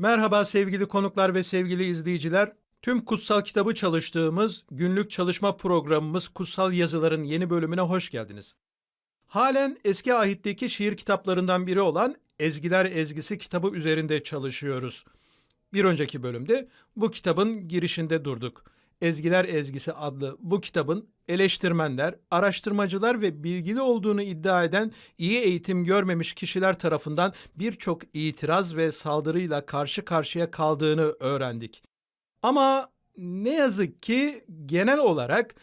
Merhaba sevgili konuklar ve sevgili izleyiciler. Tüm kutsal kitabı çalıştığımız günlük çalışma programımız Kutsal Yazıların yeni bölümüne hoş geldiniz. Halen eski ahitteki şiir kitaplarından biri olan Ezgiler Ezgisi kitabı üzerinde çalışıyoruz. Bir önceki bölümde bu kitabın girişinde durduk. Ezgiler Ezgisi adlı bu kitabın eleştirmenler, araştırmacılar ve bilgili olduğunu iddia eden iyi eğitim görmemiş kişiler tarafından birçok itiraz ve saldırıyla karşı karşıya kaldığını öğrendik. Ama ne yazık ki genel olarak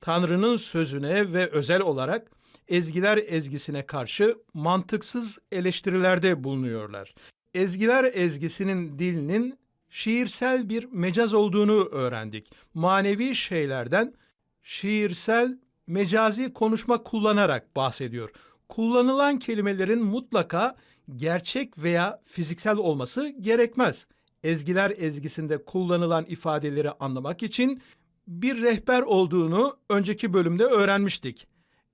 Tanrı'nın sözüne ve özel olarak ezgiler ezgisine karşı mantıksız eleştirilerde bulunuyorlar. Ezgiler ezgisinin dilinin şiirsel bir mecaz olduğunu öğrendik. Manevi şeylerden şiirsel mecazi konuşma kullanarak bahsediyor. Kullanılan kelimelerin mutlaka gerçek veya fiziksel olması gerekmez. Ezgiler ezgisinde kullanılan ifadeleri anlamak için bir rehber olduğunu önceki bölümde öğrenmiştik.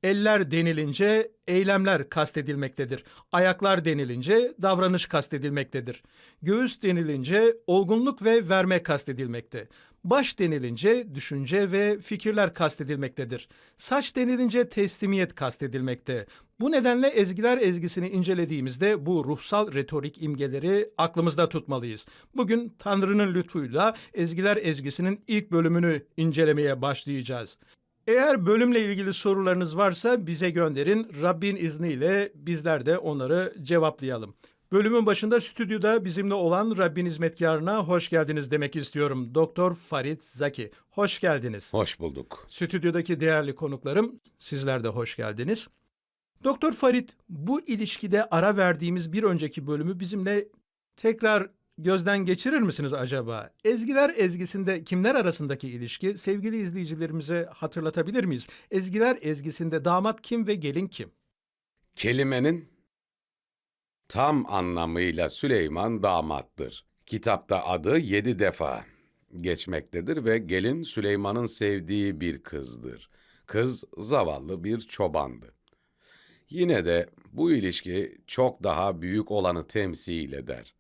Eller denilince eylemler kastedilmektedir. Ayaklar denilince davranış kastedilmektedir. Göğüs denilince olgunluk ve verme kastedilmekte. Baş denilince düşünce ve fikirler kastedilmektedir. Saç denilince teslimiyet kastedilmekte. Bu nedenle ezgiler ezgisini incelediğimizde bu ruhsal retorik imgeleri aklımızda tutmalıyız. Bugün Tanrı'nın lütfuyla ezgiler ezgisinin ilk bölümünü incelemeye başlayacağız. Eğer bölümle ilgili sorularınız varsa bize gönderin. Rabbin izniyle bizler de onları cevaplayalım. Bölümün başında stüdyoda bizimle olan Rabbin hizmetkarına hoş geldiniz demek istiyorum. Doktor Farit Zaki. Hoş geldiniz. Hoş bulduk. Stüdyodaki değerli konuklarım, sizler de hoş geldiniz. Doktor Farit, bu ilişkide ara verdiğimiz bir önceki bölümü bizimle tekrar gözden geçirir misiniz acaba? Ezgiler ezgisinde kimler arasındaki ilişki sevgili izleyicilerimize hatırlatabilir miyiz? Ezgiler ezgisinde damat kim ve gelin kim? Kelimenin tam anlamıyla Süleyman damattır. Kitapta adı yedi defa geçmektedir ve gelin Süleyman'ın sevdiği bir kızdır. Kız zavallı bir çobandı. Yine de bu ilişki çok daha büyük olanı temsil eder.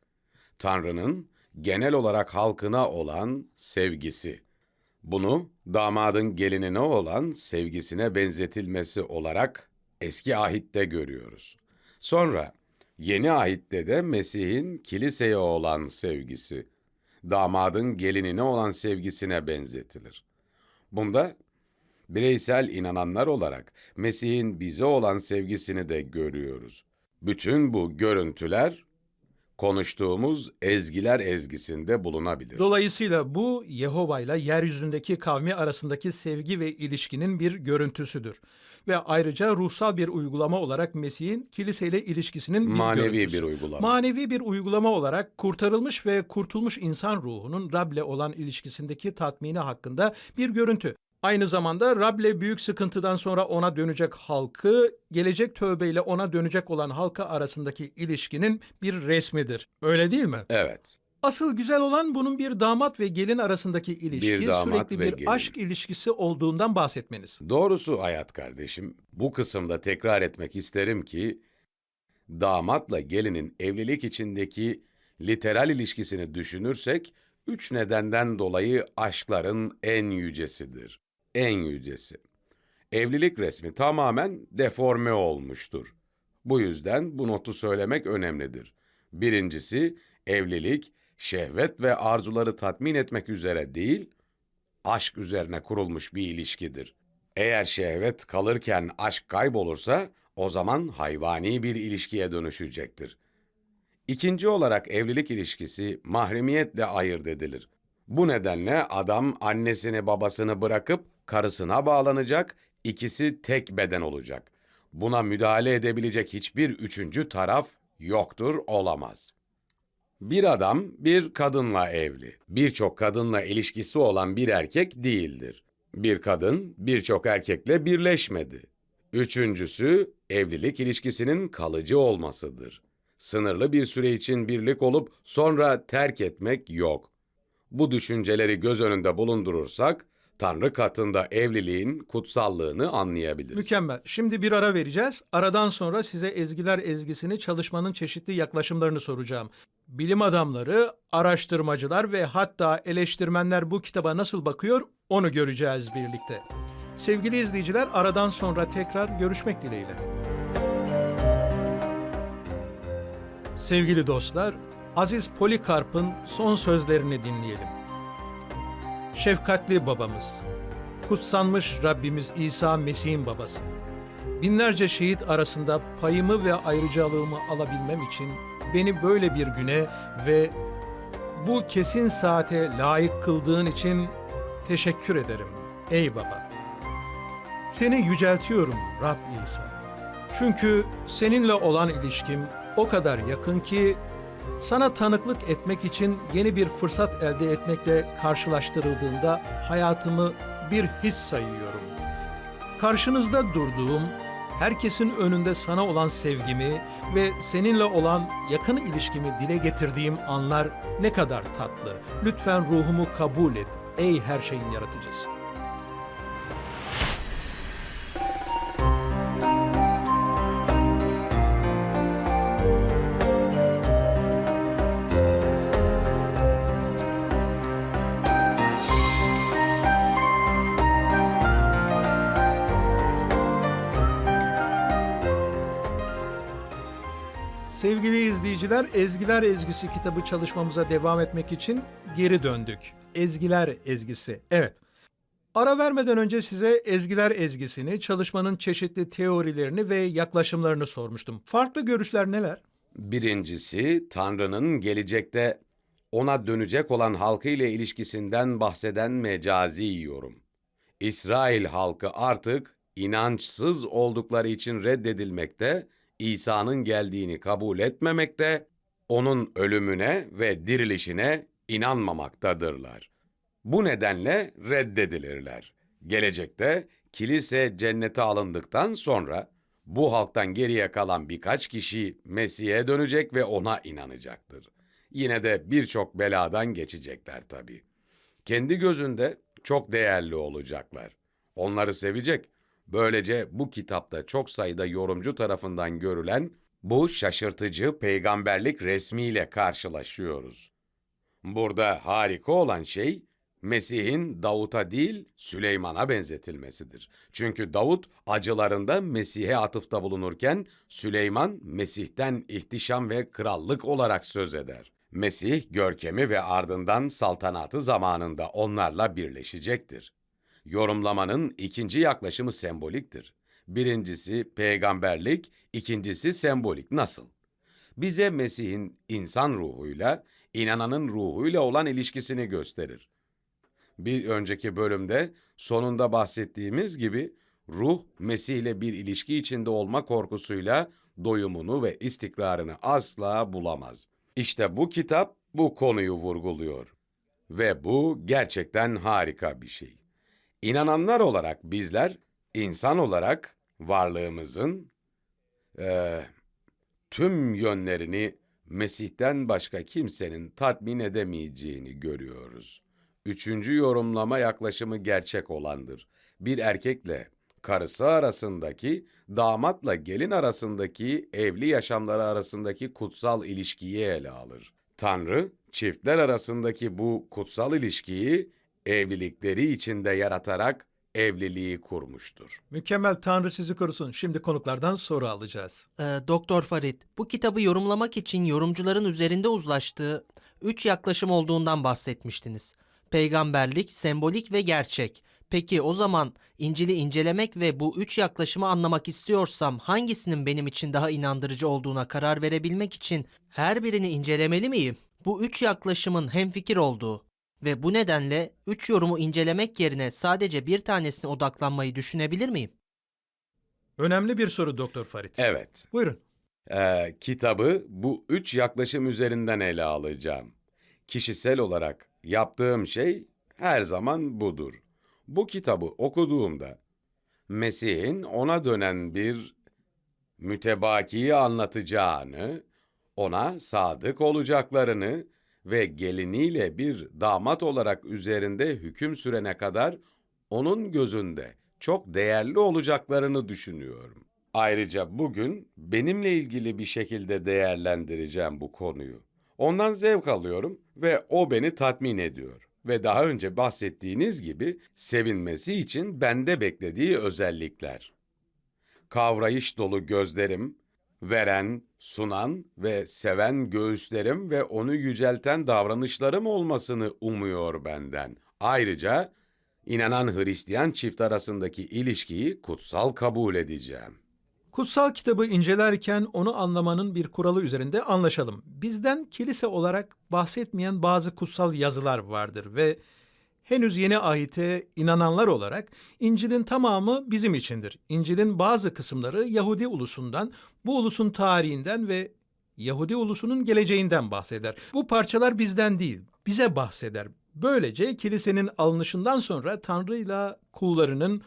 Tanrı'nın genel olarak halkına olan sevgisi. Bunu damadın gelinine olan sevgisine benzetilmesi olarak eski ahitte görüyoruz. Sonra yeni ahitte de Mesih'in kiliseye olan sevgisi, damadın gelinine olan sevgisine benzetilir. Bunda bireysel inananlar olarak Mesih'in bize olan sevgisini de görüyoruz. Bütün bu görüntüler konuştuğumuz ezgiler ezgisinde bulunabilir. Dolayısıyla bu Yehova ile yeryüzündeki kavmi arasındaki sevgi ve ilişkinin bir görüntüsüdür. Ve ayrıca ruhsal bir uygulama olarak Mesih'in kiliseyle ilişkisinin bir Manevi görüntüsü. bir uygulama. Manevi bir uygulama olarak kurtarılmış ve kurtulmuş insan ruhunun Rab'le olan ilişkisindeki tatmini hakkında bir görüntü. Aynı zamanda Rab'le büyük sıkıntıdan sonra ona dönecek halkı, gelecek tövbeyle ona dönecek olan halka arasındaki ilişkinin bir resmidir. Öyle değil mi? Evet. Asıl güzel olan bunun bir damat ve gelin arasındaki ilişki Bir damat sürekli ve bir gelin. aşk ilişkisi olduğundan bahsetmeniz. Doğrusu hayat kardeşim, bu kısımda tekrar etmek isterim ki, damatla gelinin evlilik içindeki literal ilişkisini düşünürsek, üç nedenden dolayı aşkların en yücesidir. En yücesi. Evlilik resmi tamamen deforme olmuştur. Bu yüzden bu notu söylemek önemlidir. Birincisi, evlilik, şehvet ve arzuları tatmin etmek üzere değil, aşk üzerine kurulmuş bir ilişkidir. Eğer şehvet kalırken aşk kaybolursa o zaman hayvani bir ilişkiye dönüşecektir. İkinci olarak evlilik ilişkisi mahremiyetle ayırt edilir. Bu nedenle adam annesini babasını bırakıp karısına bağlanacak, ikisi tek beden olacak. Buna müdahale edebilecek hiçbir üçüncü taraf yoktur, olamaz. Bir adam bir kadınla evli. Birçok kadınla ilişkisi olan bir erkek değildir. Bir kadın birçok erkekle birleşmedi. Üçüncüsü evlilik ilişkisinin kalıcı olmasıdır. Sınırlı bir süre için birlik olup sonra terk etmek yok. Bu düşünceleri göz önünde bulundurursak Tanrı katında evliliğin kutsallığını anlayabiliriz. Mükemmel. Şimdi bir ara vereceğiz. Aradan sonra size ezgiler ezgisini çalışmanın çeşitli yaklaşımlarını soracağım. Bilim adamları, araştırmacılar ve hatta eleştirmenler bu kitaba nasıl bakıyor onu göreceğiz birlikte. Sevgili izleyiciler aradan sonra tekrar görüşmek dileğiyle. Sevgili dostlar, Aziz Polikarp'ın son sözlerini dinleyelim. Şefkatli babamız, kutsanmış Rabbimiz İsa Mesih'in babası. Binlerce şehit arasında payımı ve ayrıcalığımı alabilmem için beni böyle bir güne ve bu kesin saate layık kıldığın için teşekkür ederim ey baba. Seni yüceltiyorum Rab İsa. Çünkü seninle olan ilişkim o kadar yakın ki sana tanıklık etmek için yeni bir fırsat elde etmekle karşılaştırıldığında hayatımı bir his sayıyorum. Karşınızda durduğum, herkesin önünde sana olan sevgimi ve seninle olan yakın ilişkimi dile getirdiğim anlar ne kadar tatlı. Lütfen ruhumu kabul et ey her şeyin yaratıcısı. Sevgili izleyiciler, Ezgiler Ezgisi kitabı çalışmamıza devam etmek için geri döndük. Ezgiler Ezgisi, evet. Ara vermeden önce size Ezgiler Ezgisini, çalışmanın çeşitli teorilerini ve yaklaşımlarını sormuştum. Farklı görüşler neler? Birincisi, Tanrı'nın gelecekte ona dönecek olan halkı ile ilişkisinden bahseden mecazi yorum. İsrail halkı artık inançsız oldukları için reddedilmekte, İsa'nın geldiğini kabul etmemekte, onun ölümüne ve dirilişine inanmamaktadırlar. Bu nedenle reddedilirler. Gelecekte kilise cennete alındıktan sonra bu halktan geriye kalan birkaç kişi Mesih'e dönecek ve ona inanacaktır. Yine de birçok beladan geçecekler tabii. Kendi gözünde çok değerli olacaklar. Onları sevecek. Böylece bu kitapta çok sayıda yorumcu tarafından görülen bu şaşırtıcı peygamberlik resmiyle karşılaşıyoruz. Burada harika olan şey Mesih'in Davut'a değil Süleyman'a benzetilmesidir. Çünkü Davut acılarında Mesih'e atıfta bulunurken Süleyman Mesih'ten ihtişam ve krallık olarak söz eder. Mesih görkemi ve ardından saltanatı zamanında onlarla birleşecektir. Yorumlamanın ikinci yaklaşımı semboliktir. Birincisi peygamberlik, ikincisi sembolik. Nasıl? Bize Mesih'in insan ruhuyla, inananın ruhuyla olan ilişkisini gösterir. Bir önceki bölümde sonunda bahsettiğimiz gibi ruh Mesih ile bir ilişki içinde olma korkusuyla doyumunu ve istikrarını asla bulamaz. İşte bu kitap bu konuyu vurguluyor. Ve bu gerçekten harika bir şey. İnananlar olarak bizler, insan olarak varlığımızın eee, tüm yönlerini Mesih'ten başka kimsenin tatmin edemeyeceğini görüyoruz. Üçüncü yorumlama yaklaşımı gerçek olandır. Bir erkekle karısı arasındaki, damatla gelin arasındaki, evli yaşamları arasındaki kutsal ilişkiyi ele alır. Tanrı, çiftler arasındaki bu kutsal ilişkiyi evlilikleri içinde yaratarak evliliği kurmuştur. Mükemmel Tanrı sizi korusun. Şimdi konuklardan soru alacağız. Ee, Doktor Farid, bu kitabı yorumlamak için yorumcuların üzerinde uzlaştığı üç yaklaşım olduğundan bahsetmiştiniz. Peygamberlik, sembolik ve gerçek. Peki o zaman İncil'i incelemek ve bu üç yaklaşımı anlamak istiyorsam hangisinin benim için daha inandırıcı olduğuna karar verebilmek için her birini incelemeli miyim? Bu üç yaklaşımın hemfikir olduğu ve bu nedenle üç yorumu incelemek yerine sadece bir tanesine odaklanmayı düşünebilir miyim? Önemli bir soru Doktor Farit. Evet, Buyurun. Ee, kitabı bu üç yaklaşım üzerinden ele alacağım. Kişisel olarak yaptığım şey her zaman budur. Bu kitabı okuduğumda Mesih'in ona dönen bir mütebakiyi anlatacağını, ona sadık olacaklarını ve geliniyle bir damat olarak üzerinde hüküm sürene kadar onun gözünde çok değerli olacaklarını düşünüyorum. Ayrıca bugün benimle ilgili bir şekilde değerlendireceğim bu konuyu. Ondan zevk alıyorum ve o beni tatmin ediyor. Ve daha önce bahsettiğiniz gibi sevinmesi için bende beklediği özellikler. Kavrayış dolu gözlerim, veren, sunan ve seven göğüslerim ve onu yücelten davranışlarım olmasını umuyor benden. Ayrıca inanan Hristiyan çift arasındaki ilişkiyi kutsal kabul edeceğim. Kutsal kitabı incelerken onu anlamanın bir kuralı üzerinde anlaşalım. Bizden kilise olarak bahsetmeyen bazı kutsal yazılar vardır ve henüz yeni ahite inananlar olarak İncil'in tamamı bizim içindir. İncil'in bazı kısımları Yahudi ulusundan, bu ulusun tarihinden ve Yahudi ulusunun geleceğinden bahseder. Bu parçalar bizden değil, bize bahseder. Böylece kilisenin alınışından sonra Tanrı'yla kullarının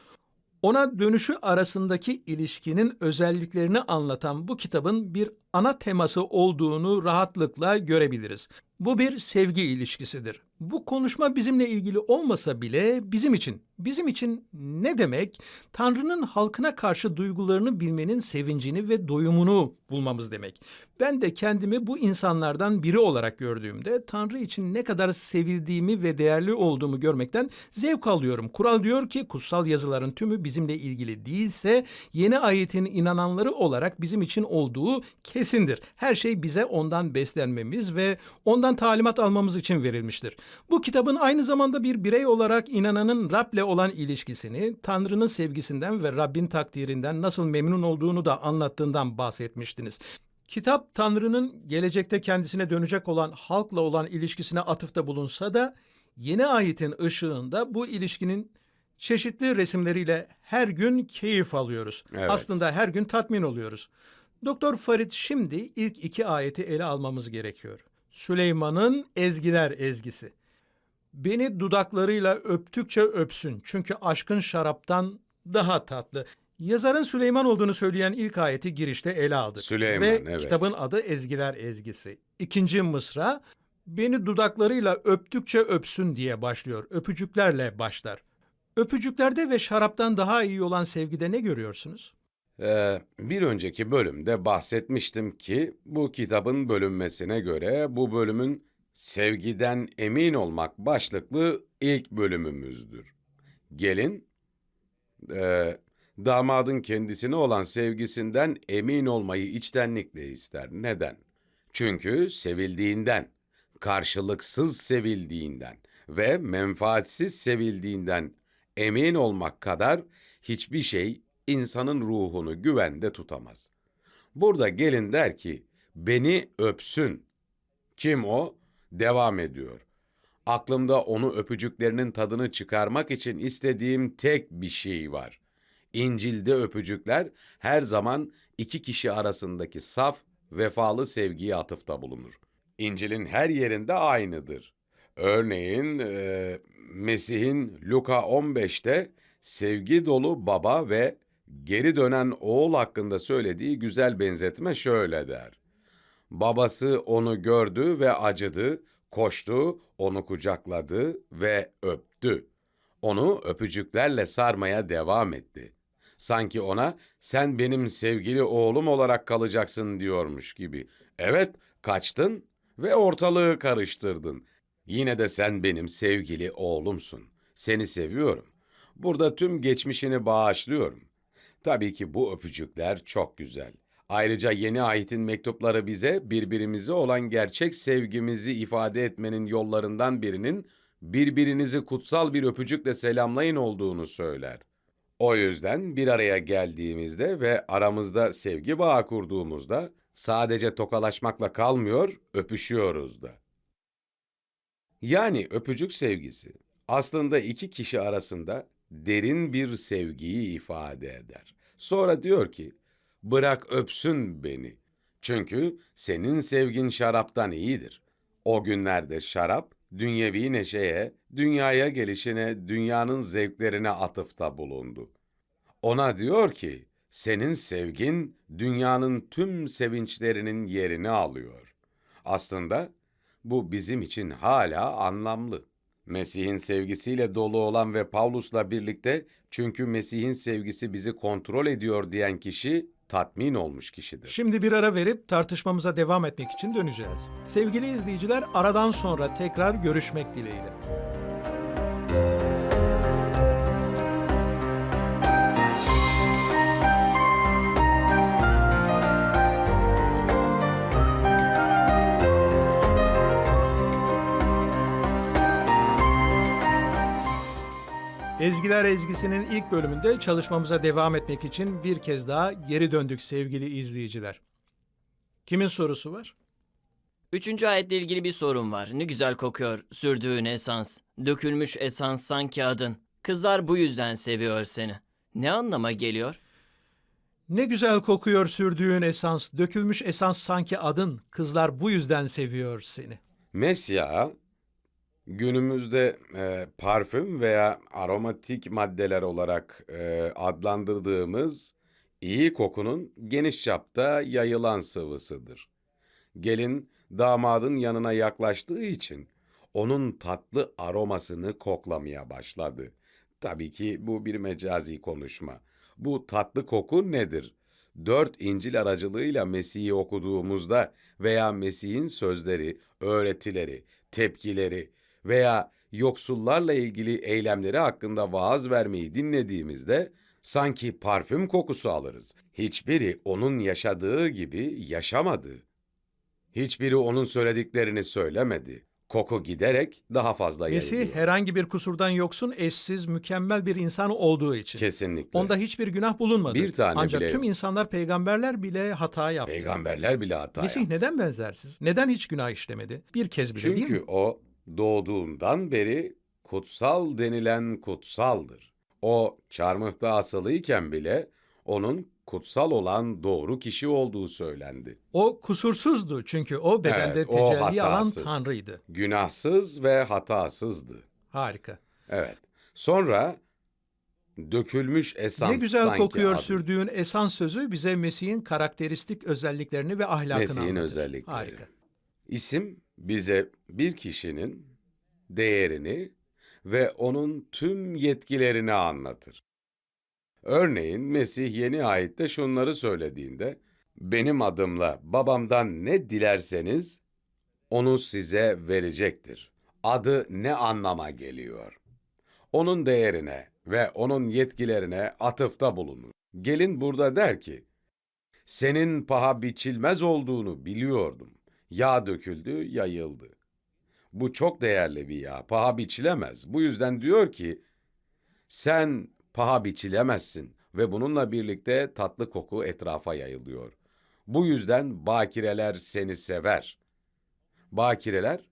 ona dönüşü arasındaki ilişkinin özelliklerini anlatan bu kitabın bir ana teması olduğunu rahatlıkla görebiliriz. Bu bir sevgi ilişkisidir. Bu konuşma bizimle ilgili olmasa bile bizim için, bizim için ne demek? Tanrı'nın halkına karşı duygularını bilmenin sevincini ve doyumunu bulmamız demek. Ben de kendimi bu insanlardan biri olarak gördüğümde Tanrı için ne kadar sevildiğimi ve değerli olduğumu görmekten zevk alıyorum. Kural diyor ki kutsal yazıların tümü bizimle ilgili değilse yeni ayetin inananları olarak bizim için olduğu kesindir. Her şey bize ondan beslenmemiz ve ondan talimat almamız için verilmiştir. Bu kitabın aynı zamanda bir birey olarak inananın Rab'le olan ilişkisini, Tanrı'nın sevgisinden ve Rabbin takdirinden nasıl memnun olduğunu da anlattığından bahsetmiştiniz. Kitap Tanrı'nın gelecekte kendisine dönecek olan halkla olan ilişkisine atıfta bulunsa da yeni ayetin ışığında bu ilişkinin çeşitli resimleriyle her gün keyif alıyoruz. Evet. Aslında her gün tatmin oluyoruz. Doktor Farid şimdi ilk iki ayeti ele almamız gerekiyor. Süleyman'ın ezgiler ezgisi. Beni dudaklarıyla öptükçe öpsün çünkü aşkın şaraptan daha tatlı. Yazarın Süleyman olduğunu söyleyen ilk ayeti girişte ele aldık. Süleyman, Ve evet. kitabın adı Ezgiler Ezgisi. İkinci mısra beni dudaklarıyla öptükçe öpsün diye başlıyor. Öpücüklerle başlar. Öpücüklerde ve şaraptan daha iyi olan sevgide ne görüyorsunuz? Ee, bir önceki bölümde bahsetmiştim ki bu kitabın bölünmesine göre bu bölümün sevgiden emin olmak başlıklı ilk bölümümüzdür. Gelin, e, damadın kendisine olan sevgisinden emin olmayı içtenlikle ister. Neden? Çünkü sevildiğinden, karşılıksız sevildiğinden ve menfaatsiz sevildiğinden emin olmak kadar hiçbir şey insanın ruhunu güvende tutamaz. Burada gelin der ki, beni öpsün. Kim o? Devam ediyor. Aklımda onu öpücüklerinin tadını çıkarmak için istediğim tek bir şey var. İncil'de öpücükler her zaman iki kişi arasındaki saf, vefalı sevgiye atıfta bulunur. İncil'in her yerinde aynıdır. Örneğin eee, Mesih'in Luka 15'te sevgi dolu baba ve geri dönen oğul hakkında söylediği güzel benzetme şöyle der. Babası onu gördü ve acıdı, koştu, onu kucakladı ve öptü. Onu öpücüklerle sarmaya devam etti. Sanki ona sen benim sevgili oğlum olarak kalacaksın diyormuş gibi. Evet, kaçtın ve ortalığı karıştırdın. Yine de sen benim sevgili oğlumsun. Seni seviyorum. Burada tüm geçmişini bağışlıyorum. Tabii ki bu öpücükler çok güzel. Ayrıca yeni ayetin mektupları bize birbirimize olan gerçek sevgimizi ifade etmenin yollarından birinin birbirinizi kutsal bir öpücükle selamlayın olduğunu söyler. O yüzden bir araya geldiğimizde ve aramızda sevgi bağı kurduğumuzda sadece tokalaşmakla kalmıyor, öpüşüyoruz da. Yani öpücük sevgisi aslında iki kişi arasında derin bir sevgiyi ifade eder. Sonra diyor ki, bırak öpsün beni. Çünkü senin sevgin şaraptan iyidir. O günlerde şarap, dünyevi neşeye, dünyaya gelişine, dünyanın zevklerine atıfta bulundu. Ona diyor ki, senin sevgin dünyanın tüm sevinçlerinin yerini alıyor. Aslında bu bizim için hala anlamlı. Mesih'in sevgisiyle dolu olan ve Pavlus'la birlikte çünkü Mesih'in sevgisi bizi kontrol ediyor diyen kişi tatmin olmuş kişidir. Şimdi bir ara verip tartışmamıza devam etmek için döneceğiz. Sevgili izleyiciler aradan sonra tekrar görüşmek dileğiyle. Ezgiler Ezgisi'nin ilk bölümünde çalışmamıza devam etmek için bir kez daha geri döndük sevgili izleyiciler. Kimin sorusu var? Üçüncü ayetle ilgili bir sorun var. Ne güzel kokuyor sürdüğün esans. Dökülmüş esans sanki adın. Kızlar bu yüzden seviyor seni. Ne anlama geliyor? Ne güzel kokuyor sürdüğün esans, dökülmüş esans sanki adın, kızlar bu yüzden seviyor seni. Mesya günümüzde e, parfüm veya aromatik maddeler olarak e, adlandırdığımız iyi kokunun geniş çapta yayılan sıvısıdır. Gelin damadın yanına yaklaştığı için onun tatlı aromasını koklamaya başladı. Tabii ki bu bir mecazi konuşma. Bu tatlı koku nedir? Dört İncil aracılığıyla Mesih'i okuduğumuzda veya Mesih'in sözleri, öğretileri, tepkileri veya yoksullarla ilgili eylemleri hakkında vaaz vermeyi dinlediğimizde sanki parfüm kokusu alırız. Hiçbiri onun yaşadığı gibi yaşamadı. Hiçbiri onun söylediklerini söylemedi. Koku giderek daha fazla Mesih yayılıyor. herhangi bir kusurdan yoksun, eşsiz, mükemmel bir insan olduğu için. Kesinlikle. Onda hiçbir günah bulunmadı. Bir tane Ancak bile tüm yok. insanlar, peygamberler bile hata yaptı. Peygamberler bile hata Mesih yaptı. neden benzersiz? Neden hiç günah işlemedi? Bir kez bile değil mi? Çünkü o doğduğundan beri kutsal denilen kutsaldır. O çarmıhta asılıyken bile onun kutsal olan doğru kişi olduğu söylendi. O kusursuzdu çünkü o bedende Evet, o tecelli alan. Tanrı'ydı. Günahsız ve hatasızdı. Harika. Evet. Sonra dökülmüş esans ne güzel sanki kokuyor adı. sürdüğün esans sözü bize Mesih'in karakteristik özelliklerini ve ahlakını Mesih'in özellikleri. Harika. İsim bize bir kişinin değerini ve onun tüm yetkilerini anlatır. Örneğin Mesih yeni ayette şunları söylediğinde, benim adımla babamdan ne dilerseniz onu size verecektir. Adı ne anlama geliyor? Onun değerine ve onun yetkilerine atıfta bulunur. Gelin burada der ki, senin paha biçilmez olduğunu biliyordum. Yağ döküldü, yayıldı. Bu çok değerli bir yağ, paha biçilemez. Bu yüzden diyor ki, sen paha biçilemezsin ve bununla birlikte tatlı koku etrafa yayılıyor. Bu yüzden bakireler seni sever. Bakireler,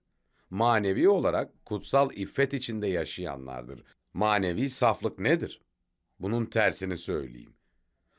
manevi olarak kutsal iffet içinde yaşayanlardır. Manevi saflık nedir? Bunun tersini söyleyeyim.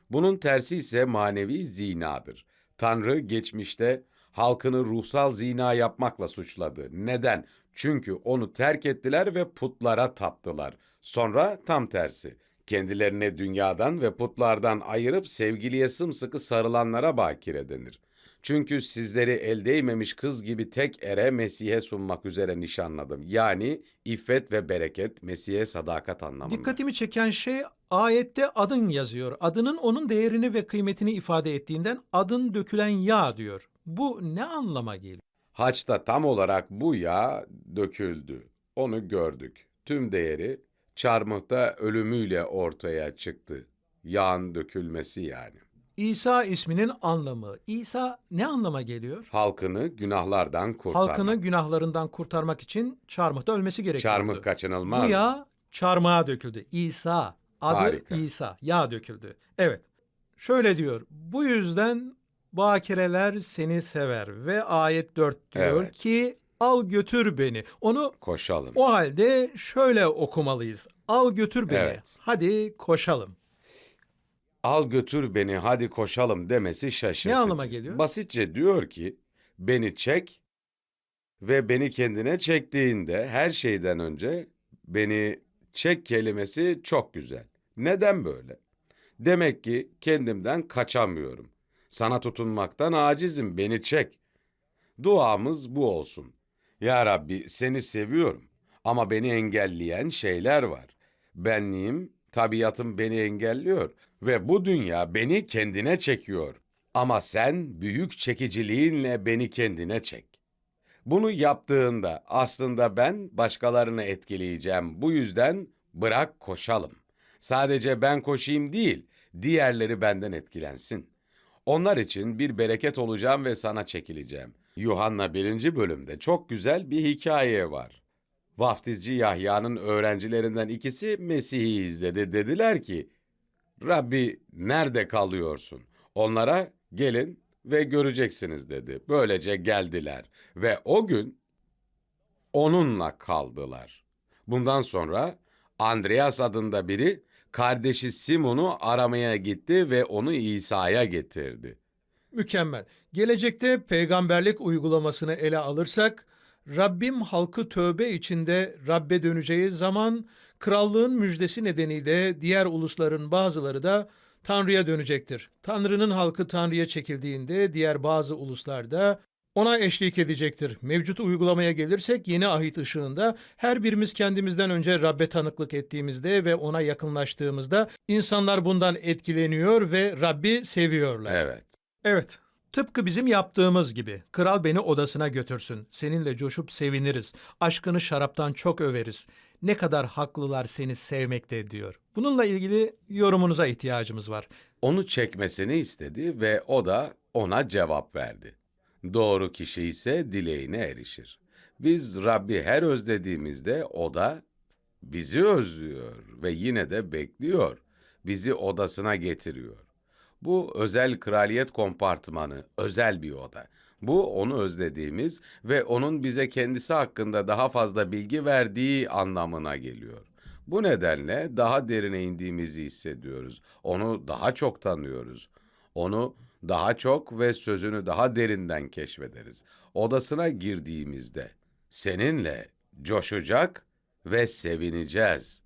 Bunun tersi ise manevi zinadır. Tanrı geçmişte halkını ruhsal zina yapmakla suçladı. Neden? Çünkü onu terk ettiler ve putlara taptılar. Sonra tam tersi. Kendilerini dünyadan ve putlardan ayırıp sevgiliye sımsıkı sarılanlara bakire denir. Çünkü sizleri el değmemiş kız gibi tek ere Mesih'e sunmak üzere nişanladım. Yani iffet ve bereket Mesih'e sadakat anlamında. Dikkatimi çeken şey ayette adın yazıyor. Adının onun değerini ve kıymetini ifade ettiğinden adın dökülen yağ diyor. Bu ne anlama geliyor? Haçta tam olarak bu yağ döküldü. Onu gördük. Tüm değeri çarmıhta ölümüyle ortaya çıktı. Yağın dökülmesi yani. İsa isminin anlamı. İsa ne anlama geliyor? Halkını günahlardan kurtarmak. Halkını günahlarından kurtarmak için çarmıhta ölmesi gerekiyor. Çarmıh kaçınılmaz. Bu yağ çarmıha döküldü. İsa. Adı Harika. İsa. Yağ döküldü. Evet. Şöyle diyor. Bu yüzden bakireler seni sever. Ve ayet 4 diyor Evet. ki al götür beni. Onu Koşalım. o halde şöyle okumalıyız. Al götür beni. Evet. Hadi koşalım. Al götür beni hadi koşalım demesi şaşırtıcı. Ne anlama geliyor? Basitçe diyor ki beni çek ve beni kendine çektiğinde her şeyden önce beni çek kelimesi çok güzel. Neden böyle? Demek ki kendimden kaçamıyorum. Sana tutunmaktan acizim beni çek. Duamız bu olsun. Ya Rabbi seni seviyorum ama beni engelleyen şeyler var. Benliğim, tabiatım beni engelliyor ve bu dünya beni kendine çekiyor. Ama sen büyük çekiciliğinle beni kendine çek. Bunu yaptığında aslında ben başkalarını etkileyeceğim. Bu yüzden bırak koşalım. Sadece ben koşayım değil, diğerleri benden etkilensin. Onlar için bir bereket olacağım ve sana çekileceğim. Yuhanna 1. bölümde çok güzel bir hikaye var. Vaftizci Yahya'nın öğrencilerinden ikisi Mesih'i izledi. Dediler ki, Rabbi nerede kalıyorsun? Onlara gelin ve göreceksiniz dedi. Böylece geldiler ve o gün onunla kaldılar. Bundan sonra Andreas adında biri kardeşi Simon'u aramaya gitti ve onu İsa'ya getirdi. Mükemmel. Gelecekte peygamberlik uygulamasını ele alırsak, Rabbim halkı tövbe içinde Rabbe döneceği zaman krallığın müjdesi nedeniyle diğer ulusların bazıları da Tanrı'ya dönecektir. Tanrı'nın halkı Tanrı'ya çekildiğinde diğer bazı uluslar da ona eşlik edecektir. Mevcut uygulamaya gelirsek yeni ahit ışığında her birimiz kendimizden önce Rabbe tanıklık ettiğimizde ve ona yakınlaştığımızda insanlar bundan etkileniyor ve Rabbi seviyorlar. Evet. Evet. Tıpkı bizim yaptığımız gibi. Kral beni odasına götürsün. Seninle coşup seviniriz. Aşkını şaraptan çok överiz. Ne kadar haklılar seni sevmekte diyor. Bununla ilgili yorumunuza ihtiyacımız var. Onu çekmesini istedi ve o da ona cevap verdi. Doğru kişi ise dileğine erişir. Biz Rabbi her özlediğimizde o da bizi özlüyor ve yine de bekliyor. Bizi odasına getiriyor. Bu özel kraliyet kompartımanı, özel bir oda. Bu onu özlediğimiz ve onun bize kendisi hakkında daha fazla bilgi verdiği anlamına geliyor. Bu nedenle daha derine indiğimizi hissediyoruz. Onu daha çok tanıyoruz. Onu daha çok ve sözünü daha derinden keşfederiz. Odasına girdiğimizde seninle coşacak ve sevineceğiz.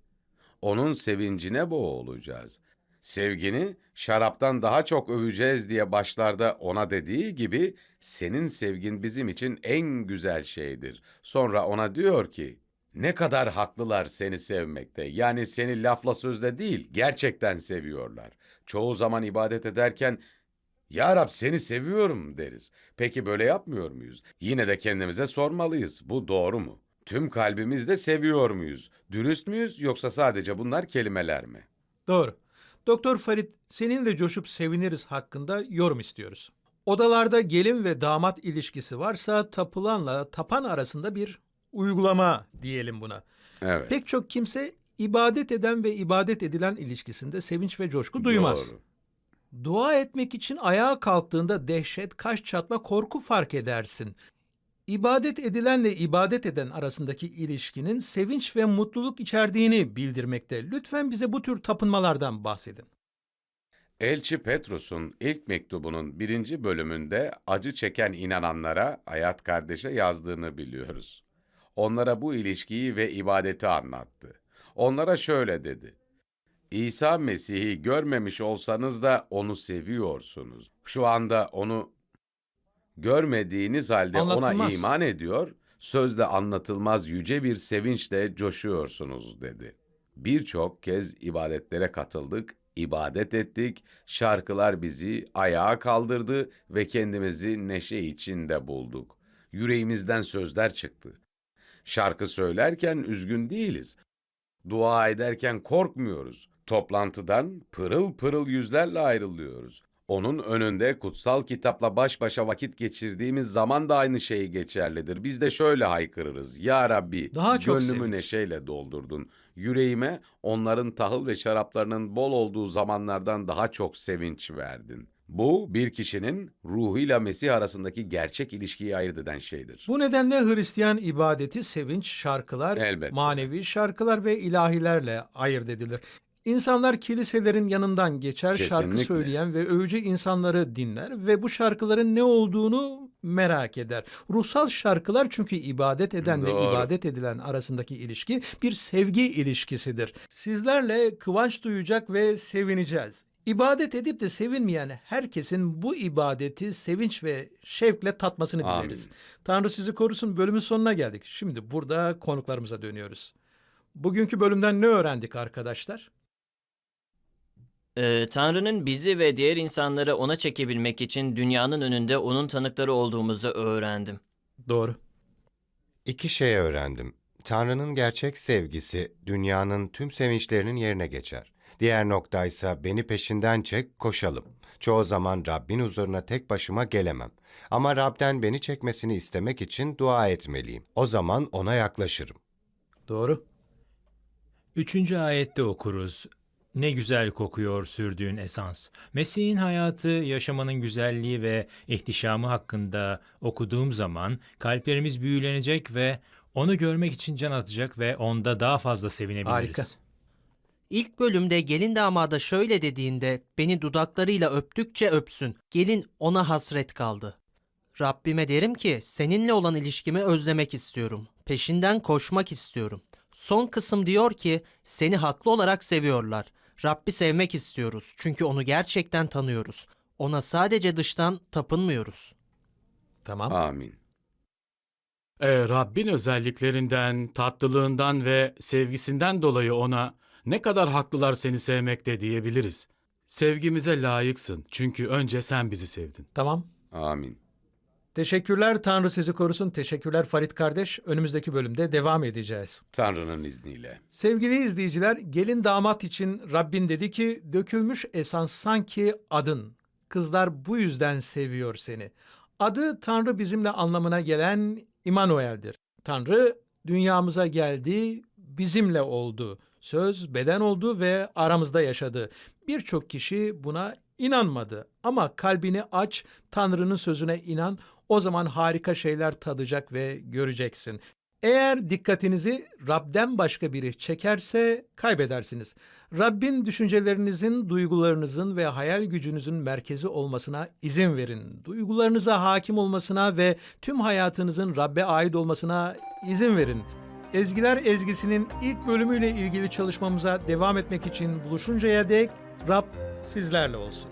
Onun sevincine boğulacağız. Sevgini şaraptan daha çok öveceğiz diye başlarda ona dediği gibi senin sevgin bizim için en güzel şeydir. Sonra ona diyor ki ne kadar haklılar seni sevmekte. Yani seni lafla sözle değil gerçekten seviyorlar. Çoğu zaman ibadet ederken ya Rab seni seviyorum deriz. Peki böyle yapmıyor muyuz? Yine de kendimize sormalıyız. Bu doğru mu? Tüm kalbimizle seviyor muyuz? Dürüst müyüz yoksa sadece bunlar kelimeler mi? Doğru. Doktor Farid, seninle coşup seviniriz hakkında yorum istiyoruz. Odalarda gelin ve damat ilişkisi varsa tapılanla tapan arasında bir uygulama diyelim buna. Evet. Pek çok kimse ibadet eden ve ibadet edilen ilişkisinde sevinç ve coşku duymaz. Doğru. Dua etmek için ayağa kalktığında dehşet, kaş çatma, korku fark edersin. İbadet edilenle ibadet eden arasındaki ilişkinin sevinç ve mutluluk içerdiğini bildirmekte. Lütfen bize bu tür tapınmalardan bahsedin. Elçi Petrus'un ilk mektubunun birinci bölümünde acı çeken inananlara hayat kardeşe yazdığını biliyoruz. Onlara bu ilişkiyi ve ibadeti anlattı. Onlara şöyle dedi. İsa Mesih'i görmemiş olsanız da onu seviyorsunuz. Şu anda onu görmediğiniz halde ona Anlatılmaz. iman ediyor, sözde anlatılmaz yüce bir sevinçle coşuyorsunuz dedi. Birçok kez ibadetlere katıldık, ibadet ettik, şarkılar bizi ayağa kaldırdı ve kendimizi neşe içinde bulduk. Yüreğimizden sözler çıktı. Şarkı söylerken üzgün değiliz. Dua ederken korkmuyoruz. Toplantıdan pırıl pırıl yüzlerle ayrılıyoruz. Onun önünde kutsal kitapla baş başa vakit geçirdiğimiz zaman da aynı şey geçerlidir. Biz de şöyle haykırırız. Ya Rabbi, Daha çok gönlümü sevinç. neşeyle doldurdun. Yüreğime onların tahıl ve şaraplarının bol olduğu zamanlardan daha çok sevinç verdin. Bu bir kişinin ruhuyla Mesih arasındaki gerçek ilişkiyi ayırt eden şeydir. Bu nedenle Hristiyan ibadeti sevinç, şarkılar, Elbette. manevi şarkılar ve ilahilerle ayırt edilir. İnsanlar kiliselerin yanından geçer, şarkı Kesinlikle. söyleyen ve övücü insanları dinler ve bu şarkıların ne olduğunu merak eder. Ruhsal şarkılar çünkü ibadet eden ve Doğru. ibadet edilen arasındaki ilişki bir sevgi ilişkisidir. Sizlerle kıvanç duyacak ve sevineceğiz. İbadet edip de sevinmeyen herkesin bu ibadeti sevinç ve şevkle tatmasını Amin. dileriz. Tanrı sizi korusun bölümün sonuna geldik. Şimdi burada konuklarımıza dönüyoruz. Bugünkü bölümden ne öğrendik arkadaşlar? Ee, Tanrı'nın bizi ve diğer insanları ona çekebilmek için dünyanın önünde onun tanıkları olduğumuzu öğrendim. Doğru. İki şey öğrendim. Tanrı'nın gerçek sevgisi dünyanın tüm sevinçlerinin yerine geçer. Diğer nokta ise beni peşinden çek, koşalım. Çoğu zaman Rabbin huzuruna tek başıma gelemem. Ama Rab'den beni çekmesini istemek için dua etmeliyim. O zaman ona yaklaşırım. Doğru. Üçüncü ayette okuruz. Ne güzel kokuyor sürdüğün esans. Mesih'in hayatı, yaşamanın güzelliği ve ihtişamı hakkında okuduğum zaman kalplerimiz büyülenecek ve onu görmek için can atacak ve onda daha fazla sevinebiliriz. Harika. İlk bölümde gelin damada şöyle dediğinde beni dudaklarıyla öptükçe öpsün. Gelin ona hasret kaldı. Rabbime derim ki seninle olan ilişkimi özlemek istiyorum. Peşinden koşmak istiyorum. Son kısım diyor ki seni haklı olarak seviyorlar. Rabbi sevmek istiyoruz çünkü onu gerçekten tanıyoruz. Ona sadece dıştan tapınmıyoruz. Tamam. Amin. Ee, Rabbin özelliklerinden, tatlılığından ve sevgisinden dolayı ona ne kadar haklılar seni sevmekte diyebiliriz. Sevgimize layıksın çünkü önce sen bizi sevdin. Tamam. Amin. Teşekkürler. Tanrı sizi korusun. Teşekkürler Farit kardeş. Önümüzdeki bölümde devam edeceğiz. Tanrı'nın izniyle. Sevgili izleyiciler, gelin damat için Rabbin dedi ki, dökülmüş esans sanki adın. Kızlar bu yüzden seviyor seni. Adı Tanrı bizimle anlamına gelen İmanuel'dir. Tanrı dünyamıza geldi, bizimle oldu. Söz beden oldu ve aramızda yaşadı. Birçok kişi buna inanmadı ama kalbini aç, Tanrı'nın sözüne inan, o zaman harika şeyler tadacak ve göreceksin. Eğer dikkatinizi Rab'den başka biri çekerse kaybedersiniz. Rabbin düşüncelerinizin, duygularınızın ve hayal gücünüzün merkezi olmasına izin verin. Duygularınıza hakim olmasına ve tüm hayatınızın Rab'be ait olmasına izin verin. Ezgiler Ezgisi'nin ilk bölümüyle ilgili çalışmamıza devam etmek için buluşuncaya dek Rab sizlerle olsun.